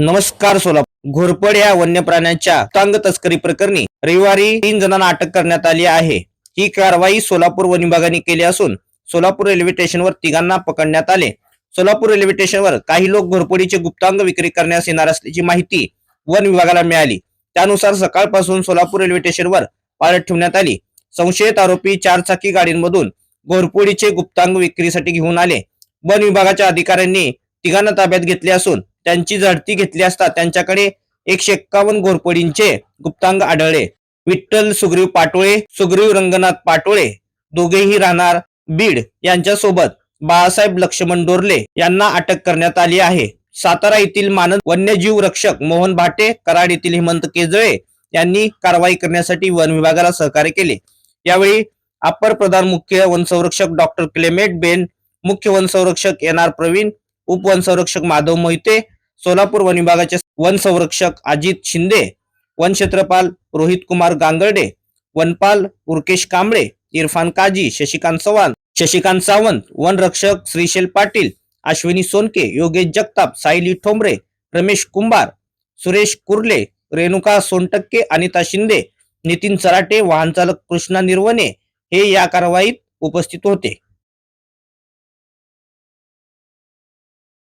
नमस्कार सोलापूर. घोरपड या वन्य प्राण्यांच्या तांग तस्करी प्रकरणी रविवारी तीन जणांना अटक करण्यात आली आहे. ही कारवाई सोलापूर वन विभागाने केली असून सोलापूर रेल्वे स्टेशनवर तिघांना पकडण्यात आले. सोलापूर रेल्वे स्टेशनवर काही लोक घोरपडीचे गुप्तांग विक्री करण्यास येणार असल्याची माहिती वन विभागाला मिळाली. त्यानुसार सकाळपासून सोलापूर रेल्वे स्टेशनवर पाळत ठेवण्यात आली. संशयित आरोपी चारचाकी गाडींमधून घोरपोडीचे गुप्तांग विक्रीसाठी घेऊन आले. वन विभागाच्या अधिकाऱ्यांनी तिघांना ताब्यात घेतले असून त्यांची झडती घेतली असता त्यांच्याकडे एकशे एक्कावन्न घोरपडींचे गुप्तांग आढळले. विठ्ठल सुग्रीव पाटोळे सुग्रीव रंगनाथ पाटोळे दोघेही राहणार बीड यांच्यासोबत. बाळासाहेब लक्ष्मण डोरले यांना अटक करण्यात आली आहे. सातारा येथील मानद वन्यजीव रक्षक मोहन भाटे कराड येथील हेमंत केजळे यांनी कारवाई करण्यासाठी वन विभागाला सहकार्य केले. यावेळी अपर प्रधान मुख्य वनसंरक्षक डॉक्टर क्लेमेट बेन मुख्य वनसंरक्षक एन आर प्रवीण उपवनसंरक्षक माधव मोहिते सोलापूर वन विभागाचे वन संरक्षक अजित शिंदे वन क्षेत्रपाल रोहित कुमार गांगर्डे वनपाल उर्केश कांबळे इरफान काजी शशिकांत चव्हाण शशिकांत सावंत वन रक्षक श्रीशैल पाटील अश्विनी सोनके योगेश जगताप सायली ठोंबरे रमेश कुंभार सुरेश कुर्ले रेणुका सोनटक्के अनिता शिंदे नितीन चराटे वाहनचालक कृष्णा निर्वणे हे या कारवाईत उपस्थित होते.